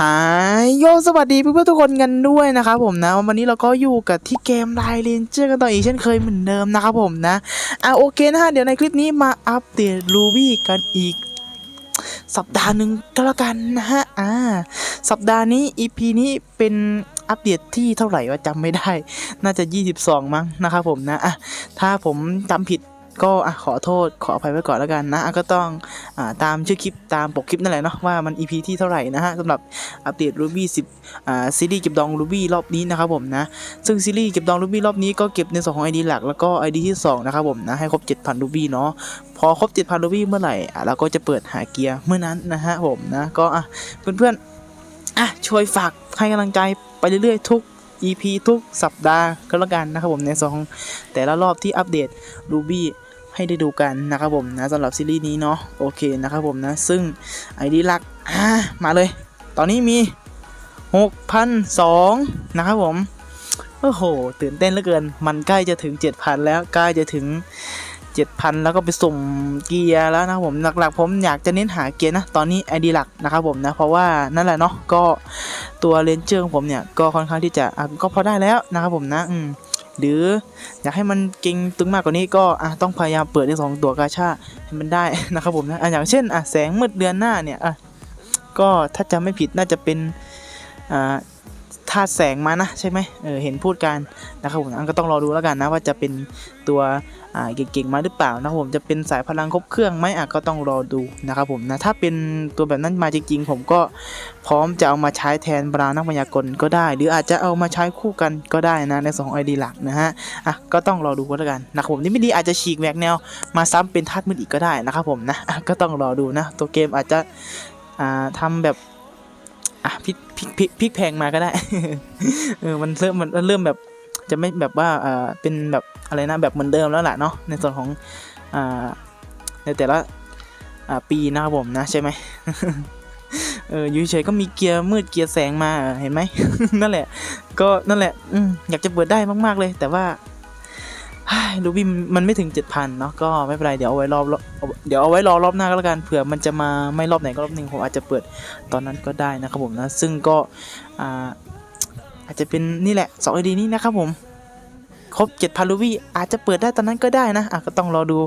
หายโยสวัสดีเพื่อนๆทุกคนกันด้วยนะครับผมนะ วันนี้เราก็อยู่กับที่เกมไลน์เลนเจอร์กันต่ออีกเช่นเคยเหมือนเดิมนะครับผมนะ อะโอเคนะฮะเดี๋ยวในคลิปนี้มาอัปเดตรูบี้กันอีก สัปดาห์หนึ่งก็แล้วกันนะฮะอ่าสัปดาห์นี้ EP นี้เป็นอัปเดตที่เท่าไหร่ว่าจำไม่ได้ น่าจะ 22 มั้งนะครับผมนะอะถ้าผมจำผิด ก็อะขอโทษขออภัยไว้ก่อนแล้วกันนะก็ต้องอ่าตามชื่อคลิปตามปกคลิปนั่นแหละเนาะว่ามัน EP ที่เท่าไหร่นะฮะสำหรับอัปเดต Ruby 10อ่าซีรีส์เก็บดอง Ruby รอบนี้นะครับผมนะซึ่งซีรีส์เก็บดอง Ruby รอบนี้ก็เก็บในส่วนของ ID หลักแล้วก็ ID ที่2นะครับผมนะให้ครบ 7,000 Ruby เนาะพอครบ 7,000 Ruby เมื่อไหร่อะเราก็จะเปิดหาเกียร์เมื่อนั้นนะฮะผมนะก็อะเพื่อนๆอะช่วยฝากให้กำลังใจไปเรื่อยๆทุก EP ทุกสัปดาห์ก็แล้วกันนะครับผมในสองแต่ละรอบที่อัปเดต Ruby ให้ได้ดูกันนะครับผมนะสำหรับซีรีส์นี้เนาะโอเคนะครับผมนะซึ่ง ID หลักอ่ามาเลย ตอนนี้มี 6,002นะครับผมโอ้โห ตื่นเต้นเหลือเกิน มันใกล้จะถึง 7,000 แล้วใกล้จะถึง 7,000 แล้วก็ไปสุ่มเกียร์แล้วนะครับผมหลักๆ ผมอยากจะเน้นหาเกียร์นะ ตอนนี้ไอดีหลักนะครับผมนะ เพราะว่านั่นแหละเนาะก็ตัวเลนเจอร์ของผมเนี่ย ก็ค่อนข้างที่จะก็พอได้แล้วนะครับผมนะ อืม หรืออยากให้มันเก่งตึงมากกว่านี้ก็อะต้องพยายามเปิดในสองตัวกาชาให้มันได้นะครับผมนะอะอย่างเช่นอะแสงมืดเดือนหน้าเนี่ยอะก็ถ้าจำไม่ผิดน่าจะเป็นอ่าธาตุแสงมานะใช่ไหมเออเห็นพูดกันนะครับผมอันก็ต้องรอดูแล้วกันนะว่าจะเป็นตัว เก่งๆมาหรือเปล่านะผมจะเป็นสายพลังครบเครื่องไหมอะก็ต้องรอดูนะครับผมนะถ้าเป็นตัวแบบนั้นมาจริงๆ ผมก็พร้อมจะเอามาใช้แทนบราวนักมายากลก็ได้ หรืออาจจะเอามาใช้คู่กันก็ได้นะในสองไอดีหลักนะฮะอะก็ต้องรอดูกันแล้วกันนะครับผมนี่ไม่ดีอาจจะฉีกแหวกแนวมาซ้ำเป็นธาตุมืดอีกก็ได้นะครับผมนะก็ต้องรอดูนะ ตัวเกมอาจจะอ่าทำแบบอะพิกพลิกพลิกพลิกแพงมาก็ได้ เออมันเริ่มมันเริ่มแบบ จะไม่แบบว่าอ่าเป็นแบบอะไรนะแบบเหมือนเดิมแล้วแหละเนาะในส่วนของอ่าในแต่ละอ่าปีนะครับผมนะใช่ไหมเอออยู่เฉยก็มีเกียร์มืดเกียร์แสงมาเห็นไหมนั่นแหละ ก็นั่นแหละอือยากจะเปิดได้มาก ๆ เลย แต่ว่ารูบี้มันไม่ถึง7,000เนาะก็ไม่เป็นไรเดี๋ยวเอาไว้รอบเดี๋ยวเอาไว้รอรอบหน้าก็แล้วกันเผื่อมันจะมาไม่รอบไหนก็รอบหนึ่งผมอาจจะเปิดตอนนั้นก็ได้นะครับผมนะ ซึ่งก็อ่า อาจจะเป็นนี่แหละ2 ID นี้นะครับผม ครบ 7,000รูบี้อาจจะเปิดได้ตอนนั้นก็ได้นะอะก็ต้องรอดู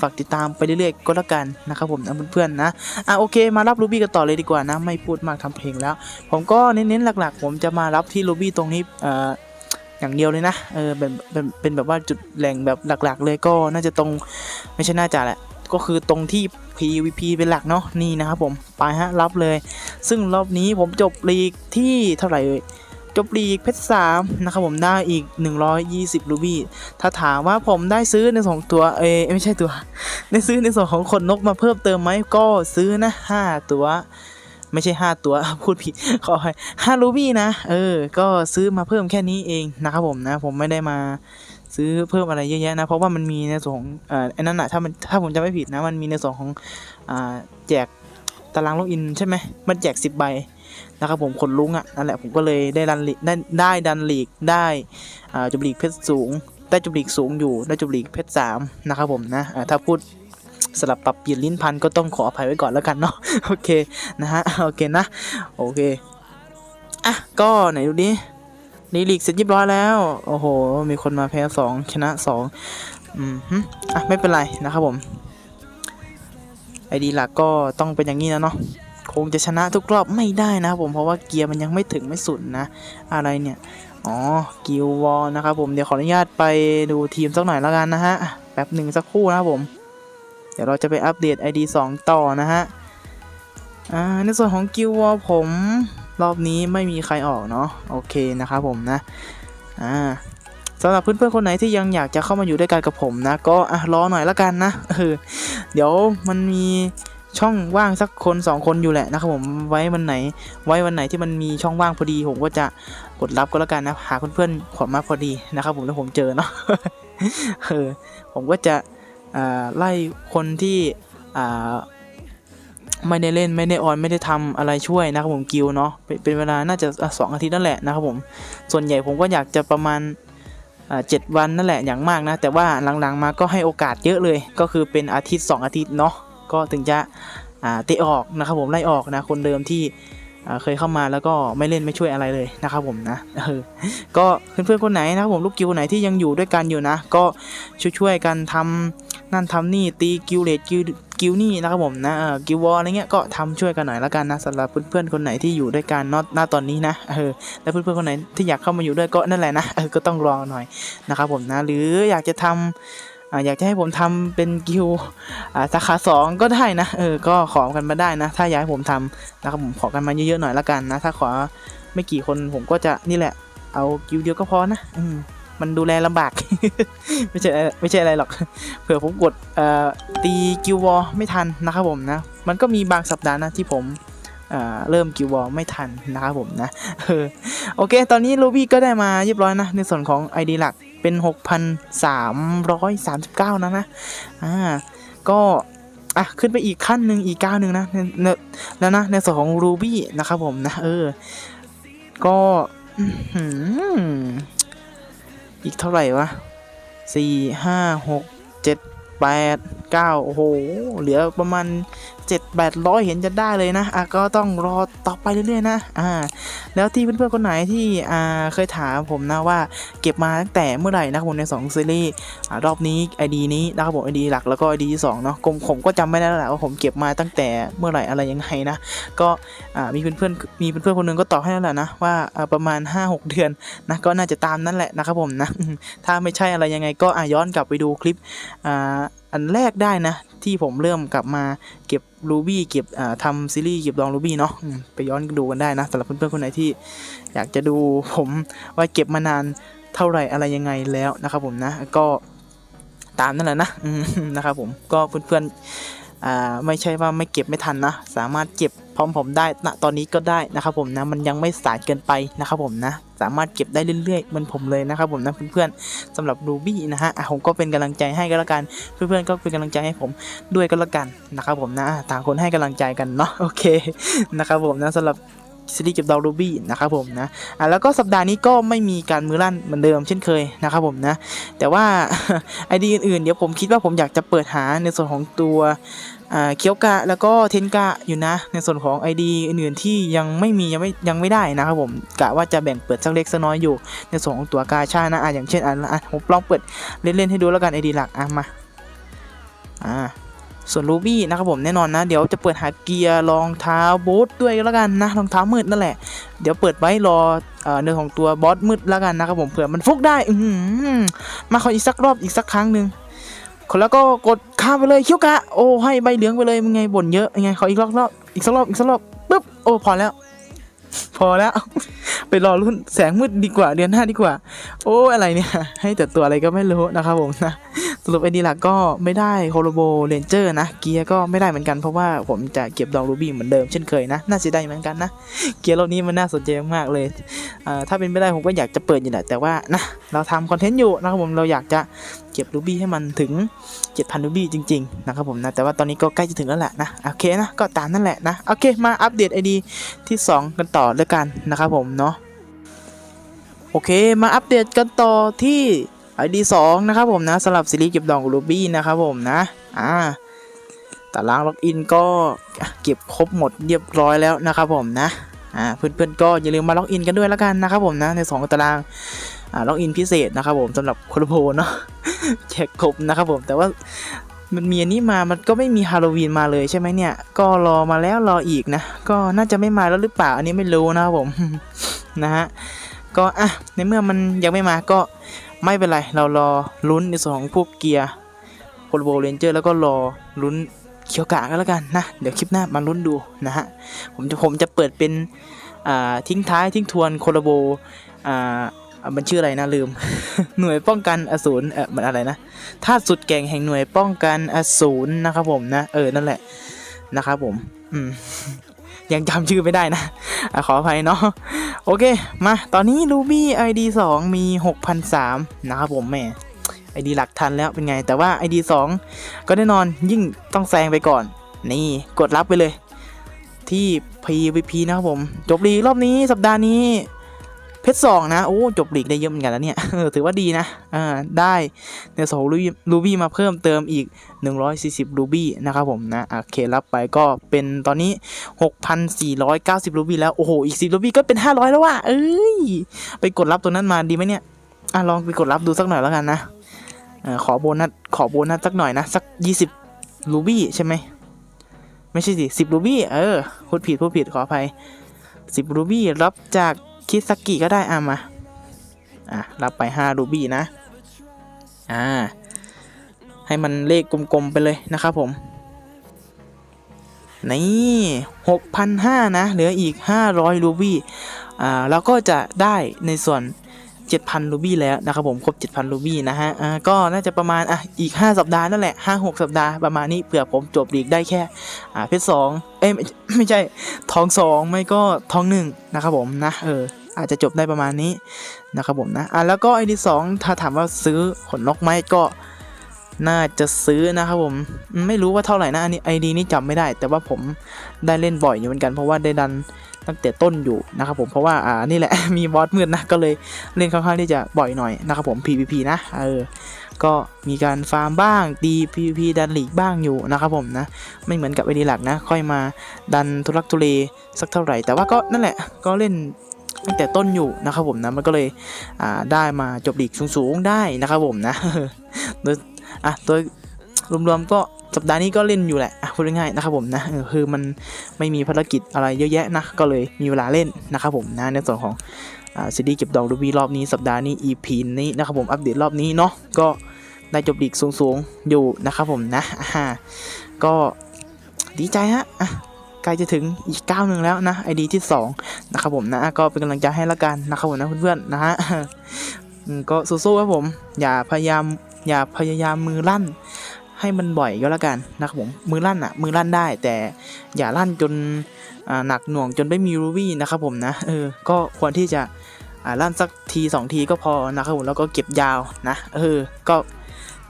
ฝากติดตามไปเรื่อยๆก็แล้วกันนะครับผมนะเพื่อนๆนะอะโอเค มารับรูบี้กันต่อเลยดีกว่านะ ไม่พูดมากทำเพลงแล้ว ผมก็เน้นๆหลัก ๆ ผมจะมารับที่รูบี้ตรงนี้เอ่ออย่างเดียวเลยนะ เออเป็นเป็นเป็นแบบว่าจุดแหล่งแบบหลักๆ เลยก็น่าจะตรงไม่ใช่น่าจะแหละ ก็คือตรงที่ PVP เป็นหลักเนาะนี่นะครับผม ไปฮะรับเลย ซึ่งรอบนี้ผมจบลีกที่เท่าไหร่เอ่ย จบลีกเพชรสามนะครับผมได้อีก 120 รูบี้ ถ้าถามว่าผมได้ซื้อในสองตัว เอไม่ใช่ตัว ได้ซื้อในส่วนของขนนกมาเพิ่มเติมไหม ก็ซื้อนะ 5 ตัว ไม่ใช่ 5 ตัว พูดผิด ขอให้5รูบี้นะ เออ ก็ซื้อมาเพิ่มแค่นี้เองนะครับผมนะ ผมไม่ได้มาซื้อเพิ่มอะไรเยอะแยะนะ เพราะว่ามันมีในส่วนของเอ่อไอ้นั่นอะถ้ามันถ้าผมจำไม่ผิดนะ มันมีในส่วนของอ่าแจกตารางล็อกอินใช่ไหมมันแจก 10 ใบ นะครับผมคนลุงอะนั่นแหละผมก็เลยได้ดันลีกได้ได้ดันลีกได้จุบลีกเพชรสูง ได้จุบลีกสูงอยู่ได้จุบลีกเพชรสามนะครับผมนะถ้าพูดสลับปรับเปลี่ยนลิ้นพันก็ต้องขออภัยไว้ก่อนแล้วกันเนาะโอเคนะฮะโอเคนะโอเคอะก็ไหนดูดิลีลีกเสร็จเรียบร้อยแล้ว โอ้โห มีคนมาแพ้สองชนะสองอืมอะไม่เป็นไรนะครับผมไอดีหลักก็ต้องเป็นอย่างนี้นะเนาะ คงจะชนะทุกรอบไม่ได้นะครับผมเพราะว่าเกียร์มันยังไม่ถึงไม่สุดนะ อะไรเนี่ย อ๋อ กิลวอลนะครับผมเดี๋ยวขออนุญาตไปดูทีมสักหน่อยแล้วกันนะฮะ แป๊บหนึ่งสักครู่นะครับผม เดี๋ยวเราจะไปอัปเดต ID 2 ต่อนะฮะ อ่า ในส่วนของกิลวอลผมรอบนี้ไม่มีใครออกเนาะโอเคนะครับผมนะ อ่าสำหรับเพื่อนๆคนไหนที่ยังอยากจะเข้ามาอยู่ด้วยกันกับผมนะ ก็อะรอหน่อยละกันนะเออเดี๋ยวมันมี ช่องว่างสักคนสองคนอยู่แหละนะครับผมไว้วันไหน ไว้วันไหนที่มันมีช่องว่างพอดี ผมก็จะกดรับก็แล้วกันนะหาเพื่อนๆขอมาพอดีนะครับ ผมแล้วผมเจอเนาะเออผมก็จะไล่คนที่ไม่ได้เล่นไม่ได้ออนไม่ได้ทำอะไรช่วยนะครับผมกิลเนาะเป็นเวลาน่าจะสองอาทิตย์นั่นแหละนะครับผมส่วนใหญ่ผมก็อยากจะประมาณเจ็ดวันนั่นแหละอย่างมากนะ แต่ว่าหลังๆมาก็ให้โอกาสเยอะเลย ก็คือเป็นอาทิตย์ 2 อาทิตย์เนาะ ก็ถึงจะเตะออกนะครับผมไล่ออกนะคนเดิมที่เคยเข้ามาแล้วก็ไม่เล่นไม่ช่วยอะไรเลยนะครับผมนะเออก็เพื่อนๆคนไหนนะครับผมลูกกิวไหนที่ยังอยู่ด้วยกันอยู่นะ ก็ช่วยๆกันทำนั่นทำนี่ตีกิวเลดกิวกิวนี่นะครับผมนะเออกิววอลอะไรเงี้ยก็ทำช่วยกันหน่อยละกันนะสำหรับเพื่อนๆคนไหนที่อยู่ด้วยกันนอะณตอนนี้นะเออและเพื่อนๆคนไหนที่อยากเข้ามาอยู่ด้วยก็นั่นแหละนะเออก็ต้องรอหน่อยนะครับผมนะ หรืออยากจะทำอ่า อยากจะให้ผมทำเป็นกิวสาขาสองก็ได้นะเออก็ขอกันมาได้นะ ถ้าอยากให้ผมทำนะครับผมขอกันมาเยอะๆหน่อยละกันนะ ถ้าขอไม่กี่คนผมก็จะนี่แหละ เอากิวเดียวก็พอนะอืมมันดูแลลำบาก ไม่ใช่ไม่ใช่อะไรหรอก เผื่อผมกดตีกิววอลไม่ทันนะครับผมนะ มันก็มีบางสัปดาห์นะที่ผมเเริ่มกิววอลไม่ทันนะครับผมนะเออโอเค ตอนนี้โรบี้ก็ได้มาเรียบร้อยนะ ในส่วนของ ID หลัก เป็น 6,339 นะนะ อ่า ก็อะขึ้นไปอีกขั้นหนึ่งอีกก้าวหนึ่งนะในในแล้วนะในส่วนของ Ruby นะครับผมนะ เออ ก็อืมอีกเท่าไหร่วะสี่ห้าหกเจ็ดแปดเก้าโอ้โห เหลือประมาณ เจ็ดแปดร้อยเห็นจะได้เลยนะอะก็ต้องรอต่อไปเรื่อยๆนะอ่าแล้วที่เพื่อนๆคนไหนที่อ่าเคยถามผมนะว่าเก็บมาตั้งแต่เมื่อไหร่นะครับผมใน 2 ซีรีส์อ่ารอบนี้ ID นี้นะครับผม ID หลักแล้วก็ ID ที่2เนาะผมผมก็จำไม่ได้แล้วแหละว่าผมเก็บมาตั้งแต่เมื่อไหร่อะไรยังไงนะก็อ่ามีเพื่อนๆมีเพื่อนๆคนหนึงก็ตอบให้แล้วแหละนะว่าอ่าประมาณ 5-6 เดือนนะก็น่าจะตามนั่นแหละนะครับผมนะถ้าไม่ใช่อะไรยังไงก็อะย้อนกลับไปดูคลิปอ่าอันแรกได้นะ ที่ผมเริ่มกลับมาเก็บรูบี้เก็บทำซีรีส์เก็บดองรูบี้เนาะไปย้อนดูกันได้นะสำหรับเพื่อนๆคนไหนที่อยากจะดูผมว่าเก็บมานานเท่าไหร่อะไรยังไงแล้วนะครับผมนะก็ตามนั่นแหละนะนะครับผมก็เพื่อนๆไม่ใช่ว่าไม่เก็บไม่ทันนะ สามารถเก็บ พร้อมผมได้ณตอนนี้ก็ได้นะครับผมนะมันยังไม่สายเกินไปนะครับผมนะสามารถเก็บได้เรื่อยๆเหมือนผมเลยนะครับผมนะเพื่อนๆสำหรับ Ruby นะฮะผมก็เป็นกำลังใจให้ก็แล้วกันเพื่อนๆก็เป็นกำลังใจให้ผมด้วยก็แล้วกันนะครับผมนะต่างคนให้กำลังใจกันเนาะโอเคนะครับผมนะสำหรับซีรีส์เก็บดาวรูบี้นะครับผมนะอะแล้วก็สัปดาห์นี้ก็ไม่มีการมือลั่นเหมือนเดิมเช่นเคยนะครับผมนะ แต่ว่าไอดีอื่นๆเดี๋ยวผมคิดว่าผมอยากจะเปิดหาในส่วนของตัว เคียวกะแล้วก็เทนกะอยู่นะ ในส่วนของ ID อื่นๆที่ยังไม่มียังไม่ยังไม่ได้นะครับผมกะว่าจะแบ่งเปิดสักเล็กสักน้อยอยู่ ในส่วนของตัวกาชานะอะอย่างเช่นอะอะผมลองเปิดเล่นๆให้ดูแล้วกัน ID หลักอะมาอ่าส่วนรูบี้นะครับผมแน่นอนนะ เดี๋ยวจะเปิดหาเกียร์รองเท้าบูทด้วยแล้วกันนะรองเท้ามืดนั่นแหละ เดี๋ยวเปิดไว้รอเอ่อเนื้อของตัวบอสมืดแล้วกันนะครับผมเผื่อมันฟุกได้ อืมาขออีกสักรอบอีกสักครั้งหนึ่ง คนแล้วก็กดข้ามไปเลยเคี้ยวกะโอ้ให้ใบเหลืองไปเลยมึงไงบ่นเยอะยังไงขออีกรอบรอบอีกสักรอบอีกสักรอบปึ๊บโอ้พอแล้ว พอแล้ว ไปรอรุ่นแสงมืดดีกว่าเดือนหน้าดีกว่า โอ้อะไรเนี่ย ให้แต่ตัวอะไรก็ไม่รู้นะครับผมนะ รุปไอดีหลักก็ไม่ได้โคโลโบเรนเจอร์นะ เกียร์ก็ไม่ได้เหมือนกันเพราะว่าผมจะเก็บดองรูบี้เหมือนเดิมเช่นเคยนะ น่าเสียดายเหมือนกันนะ เกียร์รอบนี้มันน่าสนใจมากเลย ถ้าเป็นไม่ได้ผมก็อยากจะเปิดอยู่แหละแต่ว่านะเราทำคอนเทนต์อยู่นะครับผมเราอยากจะเก็บรูบี้ให้มันถึง 7,000รูบี้จริงๆนะครับผมนะแต่ว่าตอนนี้ก็ใกล้จะถึงแล้วแหละนะโอเคนะก็ตามนั่นแหละนะโอเคมาอัปเดตไอดีที่ 2 กันต่อแล้วกันนะครับผมเนาะโอเคมาอัปเดตกันต่อที่ ID 2นะครับผมนะสำหรับซีรีส์เก็บดองรูบี้นะครับผมนะอ่าตารางล็อกอินก็เก็บครบหมดเรียบร้อยแล้วนะครับผมนะอ่าเพื่อนๆก็อย่าลืมมาล็อกอินกันด้วยแล้วกันนะครับผมนะในสองตารางอ่าล็อกอินพิเศษนะครับผมสำหรับโคโลโบเนาะแจกครบนะครับผมแต่ว่ามันมีอันนี้มา มันก็ไม่มีฮาโลวีนมาเลยใช่ไหมเนี่ย ก็รอมาแล้วรออีกนะ ก็น่าจะไม่มาแล้วหรือเปล่า อันนี้ไม่รู้นะครับผม นะฮะ ก็อะ ในเมื่อมันยังไม่มาก็ ไม่เป็นไร เรารอลุ้นในส่วนของพวกเกียร์โคโลโบเรนเจอร์แล้วก็รอลุ้นเคียวกะกันแล้วกันนะ เดี๋ยวคลิปหน้ามาลุ้นดูนะฮะ ผมจะผมจะเปิดเป็นทิ้งท้ายทิ้งทวนโคโลโบอ่ามันชื่ออะไรนะลืม หน่วยป้องกันอสูรเออมันอะไรนะธาสุดแก่งแห่งหน่วยป้องกันอสูรนะครับผมนะ เออนั่นแหละนะครับผม อืมยังจำชื่อไม่ได้นะอะขออภัยเนาะ โอเค มา ตอนนี้ Ruby ID 2 มี 6,003นะครับผมแม่ ID หลักทันแล้วเป็นไง แต่ว่า ID 2 ก็แน่นอนยิ่งต้องแซงไปก่อน นี่กดรับไปเลย ที่ PVP นะครับผม จบดีรอบนี้สัปดาห์นี้ เพชรสองนะ โอ้ จบหลีกได้เยอะเหมือนกันแล้วเนี่ย ถือว่าดีนะ อ่า ได้ในสองรูบี้มาเพิ่มเติมอีก 140รูบี้นะครับผมนะ โอเครับไปก็เป็นตอนนี้ 6,490รูบี้แล้ว โอ้โห อีก 10รูบี้ก็เป็น 500 แล้วว่ะ เอ้ย ไปกดรับตัวนั้นมาดีไหมเนี่ย อะ ลองไปกดรับดูสักหน่อยแล้วกันนะอขอโบนัส ขอโบนัสสักหน่อยนะ สัก 20รูบี้ใช่ไหม ไม่ใช่สิ10รูบี้ เออ พูดผิด พูดผิด ขออภัย10รูบี้ รับจาก คิดสักิก็ได้อะมา อะ รับไป5รูบี้นะ อ่า ให้มันเลขกลมๆไปเลยนะครับผม นี่หกพันห้านะ เหลืออีก 500รูบี้ อ่า แล้วก็จะได้ในส่วน7,000รูบี้แล้วนะครับผมครบ 7,000รูบี้นะฮะอ่าก็น่าจะประมาณอะอีก 5 สัปดาห์นั่นแหละ 5-6 สัปดาห์ประมาณนี้เผื่อผมจบลีกได้แค่อ่าเพชรสองเอ้ยไม่ไม่ใช่ทองสองไม่ก็ทองหนึ่งนะครับผมนะเออ อาจจะจบได้ประมาณนี้นะครับผมนะอะแล้วก็ไอดีสองถ้าถามว่าซื้อขนนกไหมก็น่าจะซื้อนะครับผมไม่รู้ว่าเท่าไหร่นะอันนี้ไอดีนี้จำไม่ได้ แต่ว่าผมได้เล่นบ่อยอยู่เหมือนกันเพราะว่าได้ดันตั้งแต่ต้นอยู่นะครับผมเพราะว่าอ่านี่แหละมีบอสมืดนะก็เลยเล่นค่อนข้างที่จะบ่อยหน่อยนะครับผม PVP นะเออก็มีการฟาร์มบ้างตี PVP ดันหลีกบ้างอยู่นะครับผมนะไม่เหมือนกับไอดีหลักนะ ค่อยมาดันทุรักทุเลสักเท่าไหร่ แต่ว่าก็นั่นแหละก็เล่น ตั้งแต่ต้นอยู่นะครับผมนะมันก็เลยได้มาจบหลีกสูงๆได้นะครับผมนะโดยอะโดยรวมๆก็สัปดาห์นี้ก็เล่นอยู่แหละพูดง่ายๆนะครับผมนะคือมันไม่มีภารกิจอะไรเยอะแยะนะก็เลยมีเวลาเล่นนะครับผมนะในส่วนของอซีดีเก็บดอกรูบีรอบนี้สัปดาห์นี้ EP นี้นะครับผมอัปเดตรอบนี้เนาะก็ได้จบลีกสูงๆอยู่นะครับผมนะก็ดีใจฮะ ใกล้จะถึงอีกก้าวหนึ่งแล้วนะไอดีที่สองนะครับผมนะก็เป็นกำลังใจให้ละกันนะครับผมนะเพื่อนๆนะฮะก็สู้ๆครับผม อย่าพยายามอย่าพยายามมือลั่นให้มันบ่อยก็แล้วกันนะครับผมมือลั่นอะมือลั่นได้ แต่อย่าลั่นจนหนักหน่วงจนไม่มีรูบี้นะครับผมนะเออก็ควรที่จะลั่นสักทีสองทีก็พอนะครับผมแล้วก็เก็บยาวนะเออก็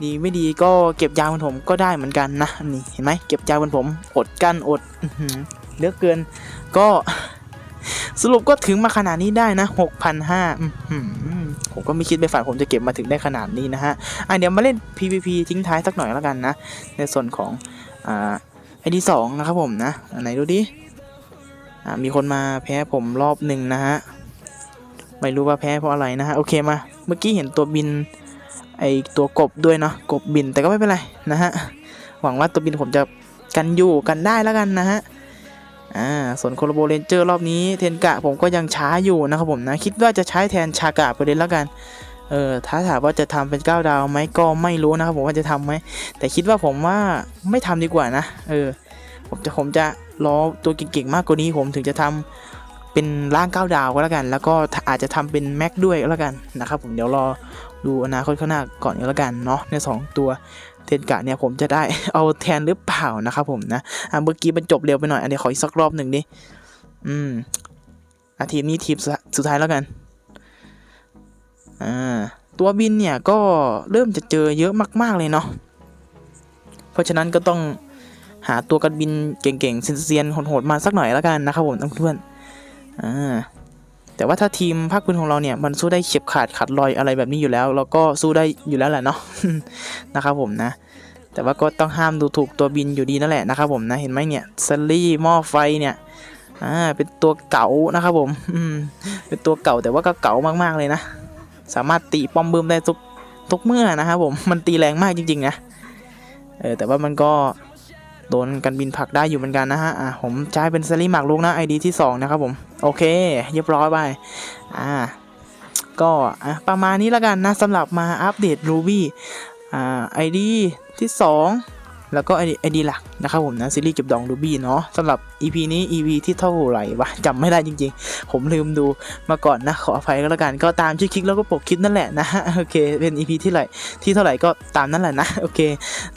ดีไม่ดีก็เก็บยาวเหมือนผมก็ได้เหมือนกันนะนี่เห็นไหมเก็บยาวเหมือนผม อดกั้นอดเลือกเกิน ก็ สรุปก็ถึงมาขนาดนี้ได้นะหกพันห้าผมก็ไม่คิดไปฝันผมจะเก็บมาถึงได้ขนาดนี้นะฮะอะเดี๋ยวมาเล่น PVP ทิ้งท้ายสักหน่อยแล้วกันนะ ในส่วนของอ่าไอดีสองนะครับผมนะไหนดูดิอ่ามีคนมาแพ้ผมรอบหนึ่งนะฮะไม่รู้ว่าแพ้เพราะอะไรนะฮะโอเคมา เมื่อกี้เห็นตัวบิน ไอตัวกบด้วยเนาะกบบินแต่ก็ไม่เป็นไรนะฮะหวังว่าตัวบินผมจะกันอยู่กันได้แล้วกันนะฮะอ่าส่วนโคโลโบเรนเจอร์รอบนี้เทนกะผมก็ยังช้าอยู่นะครับผมนะคิดว่าจะใช้แทนชากะไปเลยแล้วกันเออถ้าถามว่าจะทำเป็น9ดาวไหมก็ไม่รู้นะครับผมว่าจะทำไหมแต่คิดว่าผมว่าไม่ทำดีกว่านะเออผมจะผมจะรอตัวเก่งๆมากกว่านี้ผมถึงจะทำเป็นร่าง9ดาวก็แล้วกัน แล้วก็อาจจะทำเป็นแม็กด้วยก็แล้วกันนะครับผมเดี๋ยวรอ ดูอนาคตข้างหน้าก่อนก็แล้วกันเนาะในสองตัวเทนกะเนี่ยผมจะได้เอาแทนหรือเปล่านะครับผมนะอะเมื่อกี้มันจบเร็วไปหน่อยอันนี้ขออีกสักรอบหนึ่งดิอืมอาทีมนี้ทีมสุดสุดท้ายแล้วกันอ่าตัวบินเนี่ยก็เริ่มจะเจอเยอะมาก ๆ เลยเนาะเพราะฉะนั้นก็ต้องหาตัวกันบินเก่งๆเซียนๆโหดๆมาสักหน่อยแล้วกันนะครับผมเพื่อนๆอ่า แต่ว่าถ้าทีมภาคพื้นของเราเนี่ยมันสู้ได้เฉียบขาดขัดลอยอะไรแบบนี้อยู่แล้ว เราก็สู้ได้อยู่แล้วแหละเนาะนะครับผมนะ แต่ว่าก็ต้องห้ามดูถูกตัวบินอยู่ดีนั่นแหละนะครับผมนะเห็นไหมเนี่ยซัลลี่หม้อไฟเนี่ยอ่าเป็นตัวเก่านะครับผมอืมเป็นตัวเก่าแต่ว่าก็เก่ามากๆเลยนะ สามารถตีป้อมบึมได้ทุกทุกเมื่อนะครับผมมันตีแรงมากจริงๆนะเออแต่ว่ามันก็ โดนกันบินผักได้อยู่เหมือนกันนะฮะอ่าผมใช้เป็นสลีหมากลุกนะไอดีที่สองนะครับผมโอเคเรียบร้อยไปอ่าก็อะประมาณนี้แล้วกันนะสำหรับมาอัปเดต Ruby อ่าไอดีที่ 2 แล้วก็ไอดีไอดีหลักนะครับผมนะซีรีส์เก็บดองรูบี้เนาะสำหรับ EP นี้ EP ที่เท่าไหร่วะจำไม่ได้จริงๆ ผมลืมดูมาก่อนนะ ขออภัยก็แล้วกัน ก็ตามชื่อคลิปแล้วก็ปกคลิปนั่นแหละนะโอเคเป็น EP ที่เท่าไหร่ที่เท่าไหร่ก็ตามนั่นแหละนะโอเค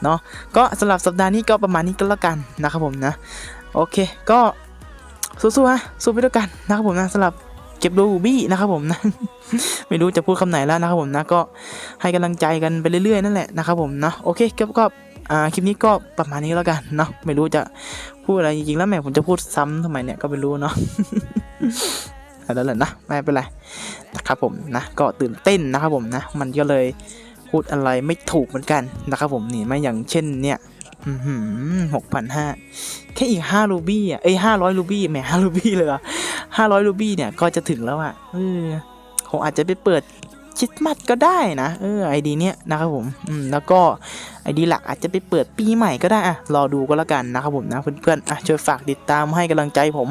เนาะก็สำหรับสัปดาห์นี้ก็ประมาณนี้ก็แล้วกันนะครับผมนะโอเคก็สู้ๆฮะสู้ไปด้วยกันนะครับผมนะสำหรับเก็บรูบี้นะครับผมนะไม่รู้จะพูดคำไหนแล้วนะครับผมนะก็ให้กำลังใจกันไปเรื่อยๆนั่นแหละนะครับผมนะโอเคก็ก็ อ่าคลิปนี้ก็ประมาณนี้แล้วกันเนาะไม่รู้จะพูดอะไรจริงๆแล้วแหม่ผมจะพูดซ้ำทำไมเนี่ยก็ไม่รู้เนาะแล้วแหละนะไม่เป็นไรนะครับผมนะก็ตื่นเต้นนะครับผมนะ มันก็เลยพูดอะไรไม่ถูกเหมือนกันนะครับผมนี่ไม่อย่างเช่นเนี่ยหกพันห้าแค่อีกห้ารูบี้อะเอ้ยห้าร้อยรูบี้แหมห้ารูบี้เลยเหรอห้าร้อยรูบี้เนี่ยก็จะถึงแล้วอะเออผมอาจจะไปเปิด ชิดมัดก็ได้นะ เออไอดีเนี้ยนะครับผมอืมแล้วก็ไอดีหลักอาจจะไปเปิดปีใหม่ก็ได้อะรอดูก็แล้วกันนะครับผมนะเพื่อนๆอะช่วยฝากติดตามให้กำลังใจผม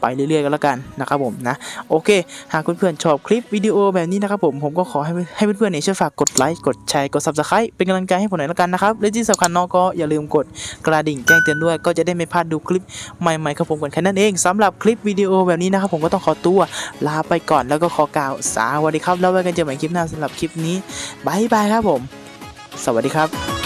ไปเรื่อยๆก็แล้วกันนะครับผมนะโอเค หากเพื่อนๆชอบคลิปวิดีโอแบบนี้นะครับผมผมก็ขอให้ให้เพื่อนๆเนี่ยช่วยฝากกดไลค์กดแชร์กด subscribe เป็นกำลังใจให้ผมหน่อยแล้วกันนะครับและที่สำคัญน้องก็อย่าลืมกดกระดิ่งแจ้งเตือนด้วย ก็จะได้ไม่พลาดดูคลิปใหม่ๆครับผมกันแค่นั้นเองสำหรับคลิปวิดีโอแบบนี้นะครับผมก็ต้องขอตัวลาไปก่อนแล้วก็ขอกล่าวสวัสดีครับแล้วไว้กันเจอกันใหม่คลิปหน้าสำหรับคลิปนี้บายบายครับผม สวัสดีครับ